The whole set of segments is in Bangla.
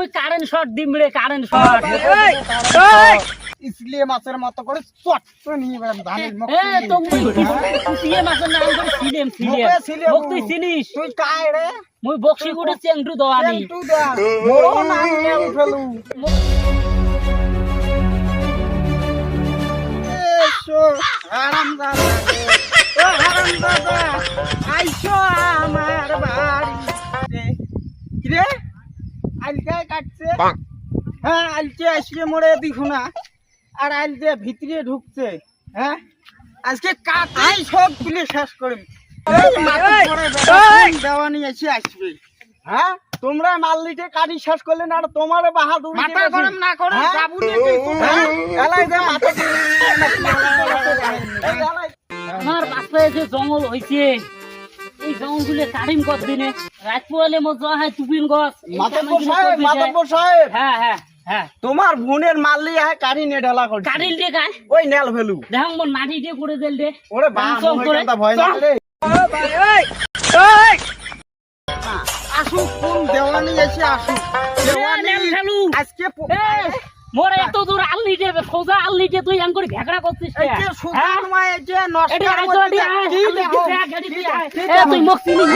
তুমি কারেন্ট শট দিম রে কারেন্ট শট इसलिए মাছের মতো করে চট তো নিয়ে বেড়াম ধানের মুখ এ তুমি কুটিয়ে মাছের নাম করে সিলেম সিলেম মুখে সিলেম। মোক তুই চিনিস তুই কায় রে মুই বক্সি করে চেংটু দোয়ানি টু দা মোরো নাম নেল ফেলু এসো হারাম দাদা ও হারাম দাদা আইসো আমার বাড়ি রে আলকায় কাটছে। হ্যাঁ আলকে আসবে মোড়ে দেখো না। আর ভিতরে ঢুকছে হ্যাঁ? আজকে কাটাই সব তুলে শেষ করে দেওয়ানি এসে আসবে হ্যাঁ? তোমরা কাটি শেষ করলে না আর তোমার বাহাদুর মাথা গরম না করে যাবু এলাই দে মাথা আমার যে জঙ্গল হয়েছে এই জঙ্গলগুলো কাটিম কত দিনে মো যাওয়া হয় তুপিন গছ। সাহেব মাতব্বর সাহেব। হ্যাঁ হ্যাঁ হ্যাঁ। তোমার বোনের মাল্লি আয় কাটি নে ঢালা দিয়ে গায়। ওই নেল ফেলু। দেখ মোর মাটি দিয়ে করে দিল দে। ওরে বাপ ভয় না চল। রে। আসুক কোন দেওয়ানি এসে আসুক দেওয়ানি আজকে প- এত দূর আল্লি দে সোজা আল্লি দে তুই আঙ্গুর ভেগড়া করছিস এই যে হ্যাঁ? যে নষ্ট আয়, কি আল্লি দেখো? দে, গাড়ি কি দিয়ে দেখো? আয়। কি এ, তুই দেখো? মুখ চিনিস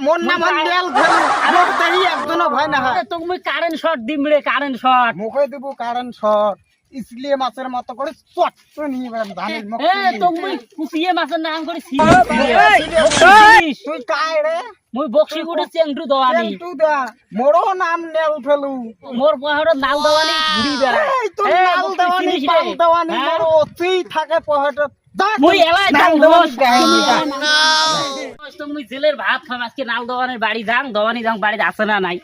না, মুখ। মন না মন আমার দেহি একজনও ভয় না হয়। আরে, কারেন্ট শট দিম রে কারেন্ট শট মুখে দেবো কারণ শট ইসলিয়ে মাছের মতো করে চট তো নিয়ে বেড়াম ধানের মুখ এ তোকে মুই মাছের নাম করে তুই কায় রে? মুই বক্সি করে চেংটু দোয়ানি টু দা। মোরো নাম নেল ফেলু। মোর পাহাড়ত নাল দোয়ানি ঘুরি বেড়ায়। এই তো নাল বক্সি দেওয়ানি চিনিস রে? পাল দেওয়ানি হ্যাঁ? মোর অতি থাকে পহেটে মুই এলাই নাল যাম দেওয়ানি দোষ। দেয়নি তা। দোষ তো মুই জেলের ভাত খাম আজকে নাল দোয়ানের বাড়ি যাং দোয়ানি যাং বাড়িতে আসে না নাই।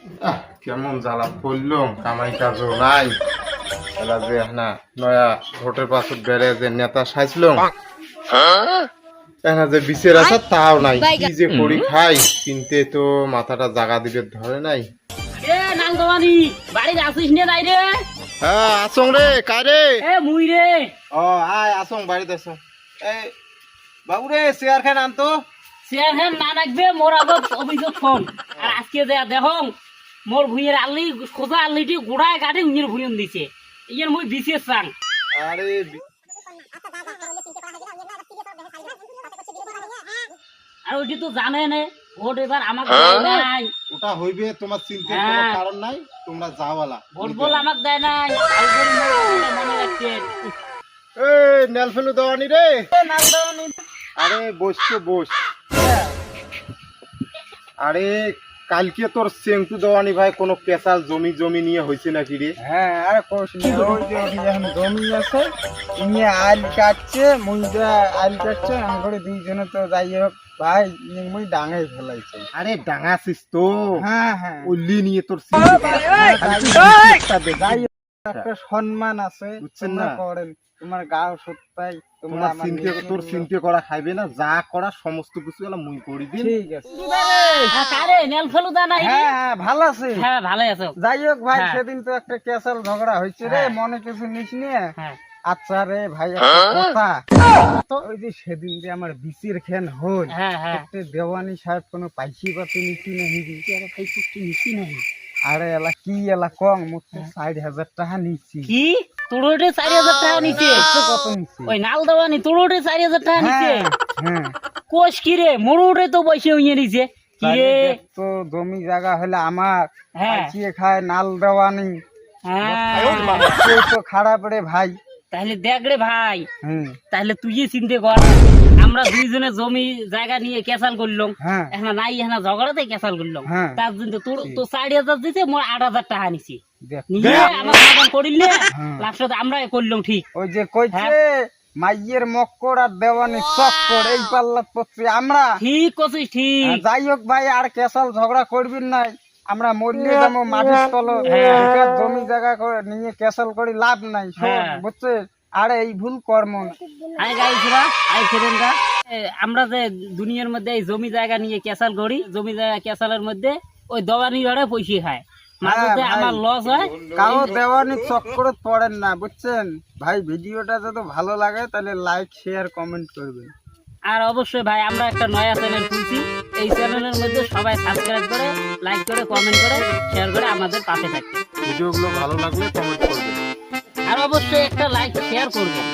কেমন জ্বালা পড়লাম কামাই কাজও নাই। না নয়া ভোটের পাছত বেড়ে যে নেতা সাইছিলাম যে বিচের আছে তাও নাই। কি যে করি খাই চিনতে তো মাথাটা জাগা দিবে ধরে নাই। এ নাল দোয়ানি বাড়িতে আসিস নে নাই রে? হ্যাঁ আসং রে কারে এ মুই রে। ও আয় আসং বাড়িতে আসং। এই বাবু চেয়ার খান আনতো। চেয়ার হ্যান না রাখবে মোর আগত অভিযোগ ফোন আর আজকে যে দেখং মোর ভুঁইয়ের আল্লি খোঁজা আল্লিটি গোড়ায় গাড়ি ভুঁইন দিছে ইয়ের মুই বিশেষ চাং। আরে আর ওইটি তো জানে নে? ভোট এবার আমাকে দেয় নাই। ওটা হইবে তোমার চিন্তার কোনো হ্যাঁ। কারণ নাই তোমরা যাওয়ালা। ভোট বল আমাকে দেয় নাই। আর বল মনে রাখছেন এই নেল ফেলু দেওয়ানি রে। এ নাল দেওয়ানি আরে বস তো বস। আরে কালকে তোর চেংটু দেওয়ানি ভাই কোনো পেশাল জমি জমি নিয়ে হয়েছে নাকি রে? হ্যাঁ আরে জমি আছে ইনি আল কাটছে মুই যা আল কাটছে আমি করে দুইজনে তো যাই হোক ভাই মুই ফেলাইছে। আরে ডাঙাছিস তো। হ্যাঁ হ্যাঁ। ওলি নিয়ে তোর যাই একটা সম্মান আছে বুঝছেন তোমরা না? করেন তোমার গাও সত্যাই তোমরা চিন্তা তোর। চিন্তা করা খাইবে না যা করা সমস্ত কিছু গেলা মুই করি দিন। ঠিক আছে। নেল ফেলু দা নাই? হ্যাঁ হ্যাঁ ভালো আছে। হ্যাঁ ভালো আছো। যাই হোক ভাই। সেদিন তো একটা ক্যাসাল ঝগড়া হয়েছে রে। মনে কিছু নিস নিয়ে হ্যাঁ। আচ্ছা রে ভাই কথা। ওই যে সেদিন যে আমার বিচির খেন হল হ্যাঁ হ্যাঁ। দেওয়ানি সাহেব কোনো পাইছি পাতি নিচি নাহি। ভাই তুই নিছি নাই আরে এলা কি এলা কম টাকা কি? টাকা কত নিচ্ছি ওই নাল দেওয়ানি টাকা হ্যাঁ হ্যাঁ। কোষ কি রে তো বসে উইয়ে নিছে। কি রে? তো জমি জায়গা হলে আমার হ্যাঁ। পাইছিয়ে খায় নাল দেওয়ানি? হ্যাঁ। তো খারাপ রে ভাই। তাহলে দেখ রে ভাই। হুম তাহলে তুই চিনতে কর। আমরা দুইজনে জমি জায়গা নিয়ে ক্যাসাল করলাম। হ্যাঁ। এখন নাই এখন ঝগড়াতে ক্যাসাল করলাম। হ্যাঁ। তার জন্য তোর তো চারি হাজার দিতে মোর আট হাজার টাকা নিছি। নিয়ে আমার সমাধান করিল হ্যাঁ। আমরা করলাম ঠিক। ওই যে কইছে। মাইয়ের মক্কর আর দেওয়ানি চক্কর এই পাল্লাত পড়ছে আমরা ঠিক করছিস ঠিক। যাই হোক ভাই আর কেসাল ঝগড়া করবিন নাই আমরা মরলে যাব মাটির তল হ্যাঁ। জমি জায়গা নিয়ে কেসাল করি লাভ নাই। শোন, হ্যাঁ। বুঝছে আরে এই ভুল কর্ম আই গাইছিরা আই ছেলেনরা আমরা যে দুনিয়ার মধ্যে এই জমি জায়গা নিয়ে ক্যাসাল করি জমি জায়গা ক্যাসালের মধ্যে ওই দবানি ভাড়া পয়সা খায়। মাঝে আমার লস হয়। কারও দেওয়ানি চক্করে পড়েন না বুঝছেন? ভাই ভিডিওটা যদি ভালো লাগে তাহলে লাইক শেয়ার কমেন্ট করবেন। আর অবশ্যই ভাই আমরা একটা নয়া চ্যানেল খুলছি। এই চ্যানেলের মধ্যে সবাই সাবস্ক্রাইব করে লাইক করে কমেন্ট করে শেয়ার করে আমাদের পাশে থাকবে। ভিডিওগুলো ভালো লাগলে কমেন্ট করবেন আর অবশ্যই একটা লাইক শেয়ার করবেন।